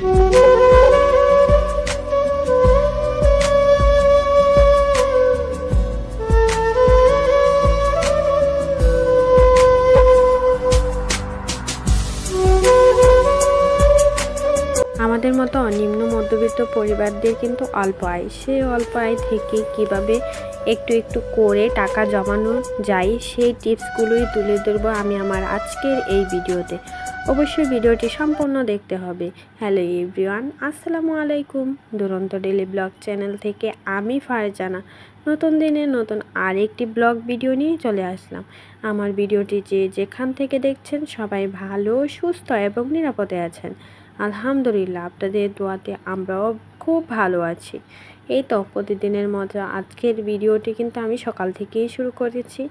Mm-hmm. মধ্যবিত্ত পরিবারদের কিন্তু অল্প আয়। সেই অল্প আয় থেকে কীভাবে একটু একটু করে টাকা জমানো যায়, সেই টিপসগুলোই তুলে ধরবো আমি আমার আজকের এই ভিডিওতে। অবশ্যই ভিডিওটি সম্পূর্ণ দেখতে হবে। হ্যালো এভরিওয়ান, আসসালামু আলাইকুম। দুরন্ত ডেলি ব্লগ চ্যানেল থেকে আমি ফারজানা। নতুন দিনে নতুন আরেকটি ব্লগ ভিডিও নিয়ে চলে আসলাম। আমার ভিডিওটি যে যেখান থেকে দেখছেন সবাই ভালো, সুস্থ এবং নিরাপদে আছেন। আলহামদুলিল্লাহ, আপনাদের দোয়াতে আমরাও খুব ভালো আছি। এই তো প্রতিদিনের মতো আজকের ভিডিওটি কিন্তু আমি সকাল থেকেই শুরু করেছি।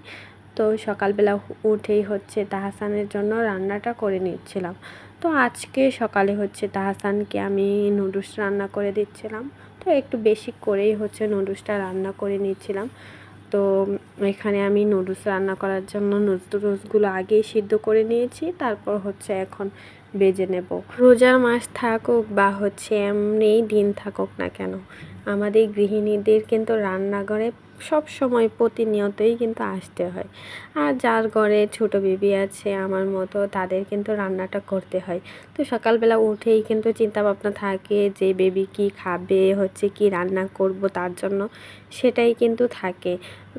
তো সকালবেলা উঠেই হচ্ছে তাহাসানের জন্য রান্নাটা করে নিচ্ছিলাম। তো আজকে সকালে হচ্ছে তাহাসানকে আমি নুডলস রান্না করে দিচ্ছিলাম। তো একটু বেশি করেই হচ্ছে নুডলসটা রান্না করে নিচ্ছিলাম। তো এখানে আমি নুডলস রান্না করার জন্য নুডলসগুলো আগেই সিদ্ধ করে নিয়েছি। তারপর হচ্ছে এখন বেজে নেব। রোজার মাস থাকুক বা হচ্ছে এমনি দিন থাকুক না কেন আমাদের গৃহিণীদের কিন্তু রান্নাঘরে সব সময় প্রতিনিয়তই কিন্তু আসতে হয়। আর যার ঘরে ছোট বেবি আছে, আমার মতো, তাদের কিন্তু রান্নাটা করতে হয়। তো সকালবেলা উঠেই কিন্তু চিন্তা ভাবনা থাকে যে বেবি কি খাবে, হচ্ছে কি রান্না করব তার জন্য, সেটাই কিন্তু থাকে।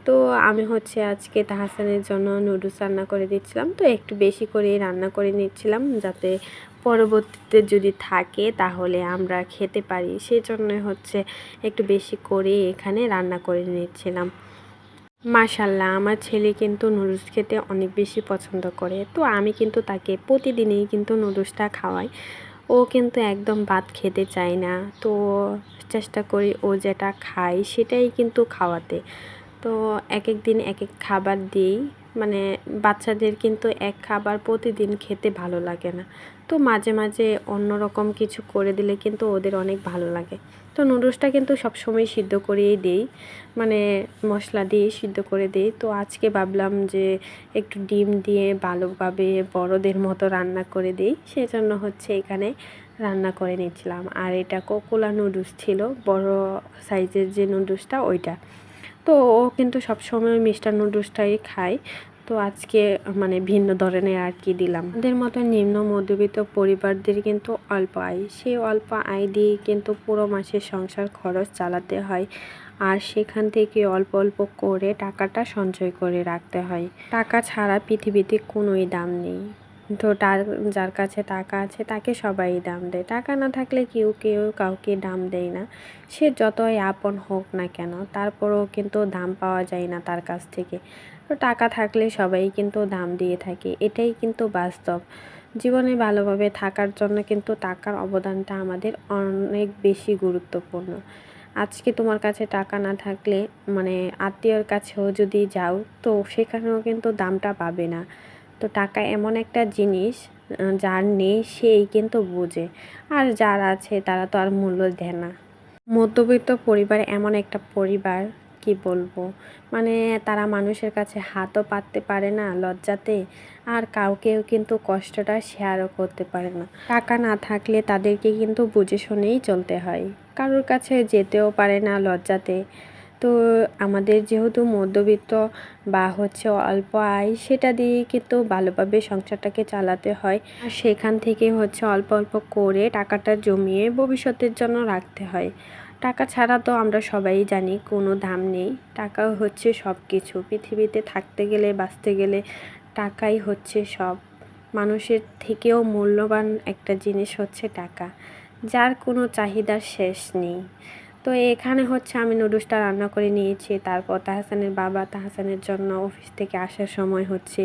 তো আমি হচ্ছে আজকে তাহাসানের জন্য নুডলস রান্না করে দিচ্ছিলাম। তো একটু বেশি করে রান্না করে নিচ্ছিলাম যাতে পরবর্তীতে যদি থাকে, তাহলে আমরা খেতে পারি। সেই জন্য হচ্ছে একটু বেশি করে এখানে রান্না করে নিচ্ছিলাম। মাশাল্লাহ আমার ছেলে কিন্তু নুডলস খেতে অনেক বেশি পছন্দ করে। তো আমি কিন্তু তাকে প্রতিদিনই কিন্তু নুডলসটা খাওয়াই। ও কিন্তু একদম ভাত খেতে চায় না। তো চেষ্টা করি ও যেটা খায় সেটাই কিন্তু খাওয়াতে। তো এক এক দিন এক এক খাবার দিই। মানে বাচ্চাদের কিন্তু এক খাবার প্রতিদিন খেতে ভালো লাগে না। তো মাঝে মাঝে অন্য রকম কিছু করে দিলে কিন্তু ওদের অনেক ভালো লাগে। তো নুডলসটা কিন্তু সবসময় সিদ্ধ করেই দিই মানে মশলা দিয়ে সিদ্ধ করে দিই। তো আজকে ভাবলাম যে একটু ডিম দিয়ে ভালোভাবে বড়দের মতো রান্না করে দিই, সেজন্য হচ্ছে এখানে রান্না করে নিয়েছিলাম আর এটা কোকোলা নুডলস ছিল, বড় সাইজের যে নুডলসটা ওইটা। তো ও কিন্তু সবসময় মিষ্টার নুডলসটাই খায়। তো আজকে মানে ভিন্ন ধরনের আর কি দিলাম। আমাদের মতো নিম্ন মধ্যবিত্ত পরিবারদের কিন্তু অল্প আয়। সেই অল্প আয় দিয়ে কিন্তু পুরো মাসের সংসার খরচ চালাতে হয়। আর সেখান থেকে অল্প অল্প করে টাকাটা সঞ্চয় করে রাখতে হয়। টাকা ছাড়া পৃথিবীতে কোনোই দাম নেই। তো তার, যার কাছে টাকা আছে, তাকে সবাই দাম দেয়। টাকা না থাকলে কেউ কেউ কাউকে দাম দেয় না। সে যতই আপন হোক না কেন, তারপরেও কিন্তু দাম পাওয়া যায় না তার কাছ থেকে। তো টাকা থাকলে সবাই কিন্তু দাম দিয়ে থাকে। এটাই কিন্তু বাস্তব। জীবনে ভালোভাবে থাকার জন্য কিন্তু টাকার অবদানটা আমাদের অনেক বেশি গুরুত্বপূর্ণ। আজকে তোমার কাছে টাকা না থাকলে মানে আত্মীয়র কাছেও যদি যাও, তো সেখানেও কিন্তু দামটা পাবে না। তো টাকা এমন একটা জিনিস যার নেই সেই কিন্তু বোঝে। আর যার আছে তারা তো আর মূল্য দেয় না। মধ্যবিত্ত পরিবার এমন একটা পরিবার কি বলব? মানে তারা মানুষের কাছে হাতও পাততে পারে না লজ্জাতে, আর কাউকেও কিন্তু কষ্টটা শেয়ারও করতে পারে না। টাকা না থাকলে তাদেরকে কিন্তু বুঝে শুনেই চলতে হয়। কারোর কাছে যেতেও পারে না লজ্জাতে। তো আমাদের যেহেতু মধ্যবিত্ত বা হচ্ছে অল্প আয়, সেটা দিয়ে কিন্তু ভালোভাবে সংসারটাকে চালাতে হয়। আর সেখান থেকে হচ্ছে অল্প অল্প করে টাকাটা জমিয়ে ভবিষ্যতের জন্য রাখতে হয়। টাকা ছাড়া তো আমরা সবাই জানি কোনো দাম নেই। টাকা হচ্ছে সব কিছু পৃথিবীতে থাকতে গেলে, বাঁচতে গেলে টাকাই হচ্ছে সব। মানুষের থেকেও মূল্যবান একটা জিনিস হচ্ছে টাকা। যার কোনো চাহিদার শেষ নেই। তো এখানে হচ্ছে আমি নুডলসটা রান্না করে নিয়েছি। তারপর তাহসানের বাবা তাহসানের জন্য অফিস থেকে আসার সময় হচ্ছে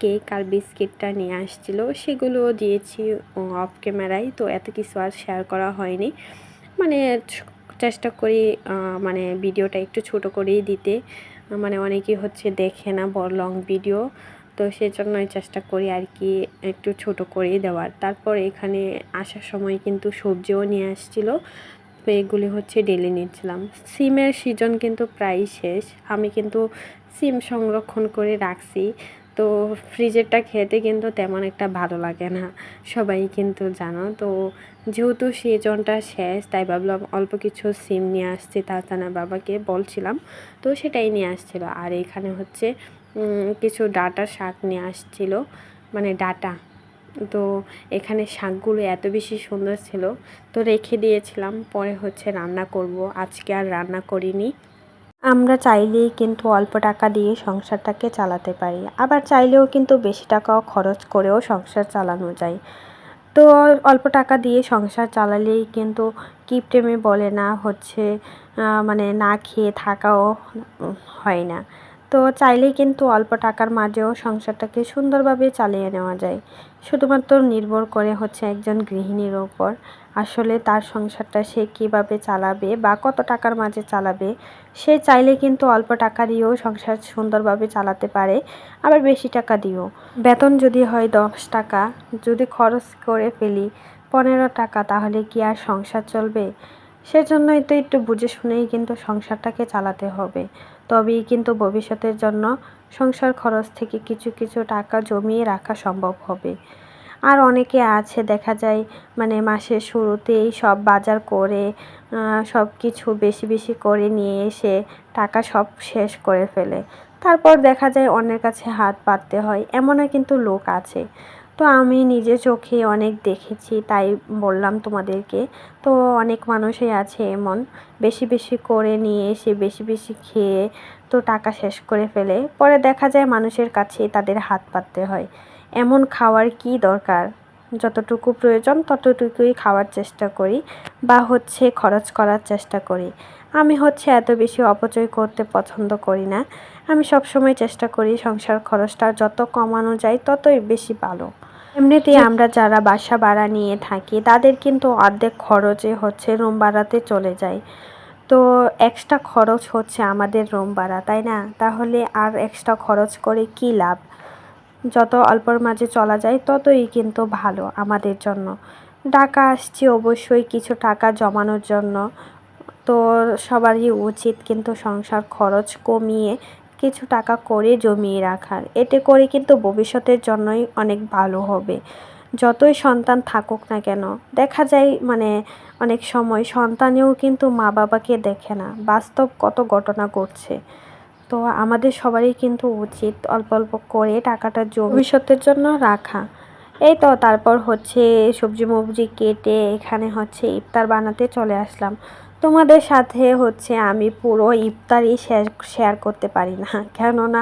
কেক আর বিস্কিটটা নিয়ে আসছিল। সেগুলোও দিয়েছি অফ ক্যামেরায়। তো এত কিছু আর শেয়ার করা হয়নি। মানে চেষ্টা করি মানে ভিডিওটা একটু ছোট করেই দিতে। মানে অনেকেই হচ্ছে দেখে না বড় লং ভিডিও। তো সেই সেজন্যই চেষ্টা করি আর কি একটু ছোট করেই দেওয়ার। তারপর এখানে আসার সময় কিন্তু সবজিও নিয়ে আসছিল। তো এগুলি হচ্ছে ডেলি নিচ্ছিলাম। সিমের সিজন কিন্তু প্রায় শেষ। আমি কিন্তু সিম সংরক্ষণ করে রাখছি। তো ফ্রিজেরটা খেতে কিন্তু তেমন একটা ভালো লাগে না, সবাই কিন্তু জানো। তো যেহেতু সিজনটা শেষ, তাই ভাবলাম অল্প কিছু সিম নিয়ে আসছি তাহসানের বাবাকে বলছিলাম। তো সেটাই নিয়ে আসছিল। আর এখানে হচ্ছে কিছু ডাটা শাক নিয়ে আসছিল মানে ডাটা। তো এখানে শাকগুলো এত বেশি সুন্দর ছিল, তো রেখে দিয়েছিলাম, পরে হচ্ছে রান্না করব। আজকে আর রান্না করিনি। আমরা চাইলেই কিন্তু অল্প টাকা দিয়ে সংসারটাকে চালাতে পারি। আবার চাইলেও কিন্তু বেশি টাকাও খরচ করেও সংসার চালানো যায়। তো অল্প টাকা দিয়ে সংসার চালালেই কিন্তু কিপটেমে বলে না, হচ্ছে মানে না খেয়ে থাকাও হয় না। তো চাইলেই কিন্তু অল্প টাকার মাঝেও সংসারটাকে সুন্দরভাবে চালিয়ে নেওয়া যায়। শুধুমাত্র নির্ভর করে হচ্ছে একজন গৃহিণীর ওপর। আসলে তার সংসারটা সে কীভাবে চালাবে বা কত টাকার মাঝে চালাবে, সে চাইলে কিন্তু অল্প টাকা দিয়েও সংসার সুন্দরভাবে চালাতে পারে, আবার বেশি টাকা দিয়েও। বেতন যদি হয় দশ টাকা, যদি খরচ করে ফেলি পনেরো টাকা, তাহলে কি আর সংসার চলবে? সেজন্যই তো একটু বুঝে শুনেই কিন্তু সংসারটাকে চালাতে হবে। তবেই কিন্তু ভবিষ্যতের জন্য সংসার খরচ থেকে কিছু কিছু টাকা জমিয়ে রাখা সম্ভব হবে। আর অনেকে আছে, দেখা যায় মানে মাসের শুরুতেই সব বাজার করে সব কিছু বেশি বেশি করে নিয়ে এসে টাকা সব শেষ করে ফেলে। তারপর দেখা যায় অন্যের কাছে হাত পাততে হয়, এমনও কিন্তু লোক আছে। তো আমি নিজে চোখে অনেক দেখেছি, তাই বললাম তোমাদেরকে। তো অনেক মানুষই আছে এমন, বেশি বেশি করে নিয়ে এসে বেশি বেশি খেয়ে তো টাকা শেষ করে ফেলে। পরে দেখা যায় মানুষের কাছে তাদের হাত পাততে হয়। এমন খাওয়ার কি দরকার? যতটুকু প্রয়োজন ততটুকুই খাওয়ার চেষ্টা করি বা হচ্ছে খরচ করার চেষ্টা করি। আমি হচ্ছে এত বেশি অপচয় করতে পছন্দ করি না। আমি সবসময় চেষ্টা করি সংসার খরচটা যত কমানো যায় ততই বেশি ভালো। এমনিতেই আমরা যারা বাসা ভাড়া নিয়ে থাকি তাদের কিন্তু অর্ধেক খরচে হচ্ছে রুম ভাড়াতে চলে যায়। তো এক্সট্রা খরচ হচ্ছে আমাদের রুম ভাড়া তাই না? তাহলে আর এক্সট্রা খরচ করে কি লাভ? যত অল্পর মাঝে চলা যায় ততই কিন্তু ভালো আমাদের জন্য। টাকা আসছে অবশ্যই কিছু টাকা জমানোর জন্য। তো সবারই উচিত কিন্তু সংসার খরচ কমিয়ে কিছু টাকা করে জমিয়ে রাখার। এতে করে কিন্তু ভবিষ্যতের জন্যই অনেক ভালো হবে। যতই সন্তান থাকুক না কেন, দেখা যায় মানে অনেক সময় সন্তানেও কিন্তু মা বাবাকে দেখে না। বাস্তব কত ঘটনা ঘটছে। তো আমাদের সবারই কিন্তু উচিত অল্প অল্প করে টাকাটা ভবিষ্যতের জন্য রাখা। এই তো তারপর হচ্ছে সবজি মবজি কেটে এখানে হচ্ছে ইফতার বানাতে চলে আসলাম। তোমাদের সাথে হচ্ছে আমি পুরো ইফতারি শেয়ার করতে পারি না। কেননা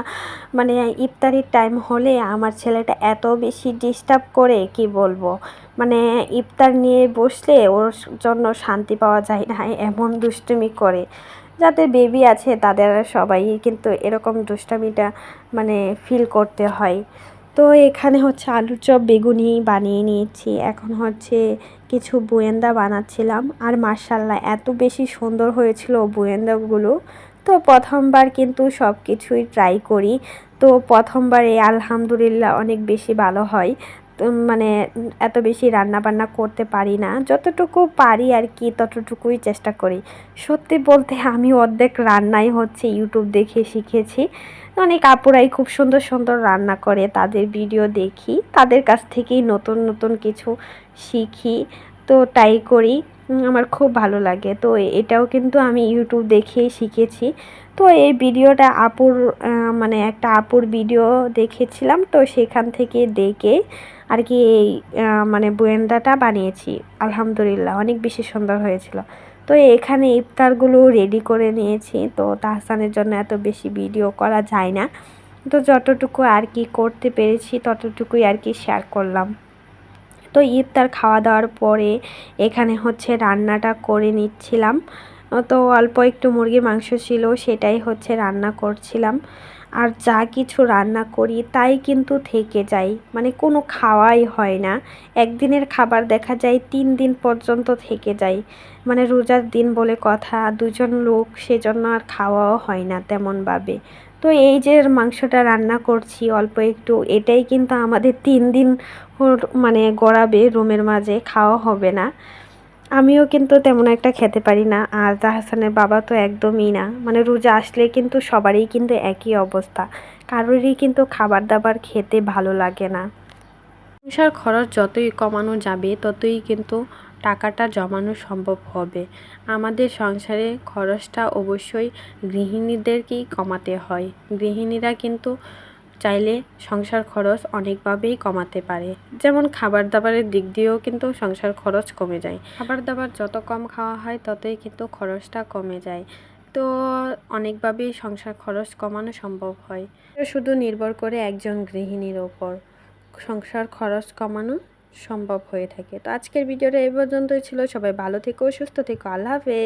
মানে ইফতারির টাইম হলে আমার ছেলেটা এত বেশি ডিস্টার্ব করে, কি বলব? মানে ইফতার নিয়ে বসলে ওর জন্য শান্তি পাওয়া যায় না, এমন দুষ্টুমি করে। যাদের বেবি আছে, তাদের সবাই কিন্তু এরকম দুষ্টামিটা মানে ফিল করতে হয়। তো এখানে হচ্ছে আলুর চপ, বেগুনি বানিয়ে নিয়েছি। এখন হচ্ছে কিছু বোয়েন্দা বানাচ্ছিলাম। আর মার্শাল্লাহ এত বেশি সুন্দর হয়েছিল বোয়েন্দাগুলো। তো প্রথমবার কিন্তু সব কিছুই ট্রাই করি। তো প্রথমবারে আলহামদুলিল্লাহ অনেক বেশি ভালো হয়। মানে এত বেশি রান্না বান্না করতে পারি না। যতটুকু পারি আর কি, ততটুকুই চেষ্টা করি। সত্যি বলতে আমি অর্ধেক রান্নাই হচ্ছে ইউটিউব দেখে শিখেছি। অনেক আপুরাই খুব সুন্দর সুন্দর রান্না করে তাদের ভিডিও দেখি, তাদের কাছ থেকেই নতুন নতুন কিছু শিখি, তো তাই করি। আমার খুব ভালো লাগে। তো এটাও কিন্তু আমি ইউটিউব দেখেই শিখেছি। তো এই ভিডিওটা আপুর মানে একটা আপুর ভিডিও দেখেছিলাম, তো সেখান থেকে দেখে আর কি এই মানে বুয়েন্দাটা বানিয়েছি। আলহামদুলিল্লাহ, অনেক বেশি সুন্দর হয়েছিল। তো এখানে ইফতারগুলো রেডি করে নিয়েছি। তো তাহসানের জন্য এত বেশি ভিডিও করা যায় না। তো যতটুকু আর কি করতে পেরেছি, ততটুকুই আর কি শেয়ার করলাম। তো ইফতার খাওয়া দাওয়ার পরে এখানে হচ্ছে রান্নাটা করে নিচ্ছিলাম। তো অল্প একটু মুরগির মাংস ছিল, সেটাই হচ্ছে রান্না করছিলাম। আর যা কিছু রান্না করি তাই কিন্তু থেকে যায়। মানে কোনো খাওয়াই হয় না। একদিনের খাবার দেখা যায় তিন দিন পর্যন্ত থেকে যায়। মানে রোজার দিন বলে কথা, দুজন লোক সেজন্য আর খাওয়াও হয় না তেমনভাবে। তো এই যে মাংসটা রান্না করছি অল্প একটু, এটাই কিন্তু আমাদের তিন দিন মানে গড়াবে রুমের মাঝে, খাওয়া হবে না। আমিও কিন্তু তেমন একটা খেতে পারি না, আর তাহসানের বাবা তো একদমই না। মানে রোজা আসলে কিন্তু সবারই কিন্তু একই অবস্থা। কারোরই কিন্তু খাবার দাবার খেতে ভালো লাগে না। সংসার খরচ যতই কমানো যাবে, ততই কিন্তু টাকাটা জমানো সম্ভব হবে। আমাদের সংসারে খরচটা অবশ্যই গৃহিণীদেরকেই কমাতে হয়। গৃহিণীরা কিন্তু চাইলে সংসার খরচ অনেকভাবেই কমাতে পারে। যেমন খাবার দাবারের দিক দিয়েও কিন্তু সংসার খরচ কমে যায়। খাবার দাবার যত কম খাওয়া হয়, ততই কিন্তু খরচটা কমে যায়। তো অনেকভাবেই সংসার খরচ কমানো সম্ভব হয়। শুধু নির্ভর করে একজন গৃহিণীর ওপর সংসার খরচ কমানো সম্ভব হয়ে থাকে। তো আজকের ভিডিওটা এই পর্যন্তই ছিল। সবাই ভালো থেকো, সুস্থ থেকো। আল্লাহ হাফেজ।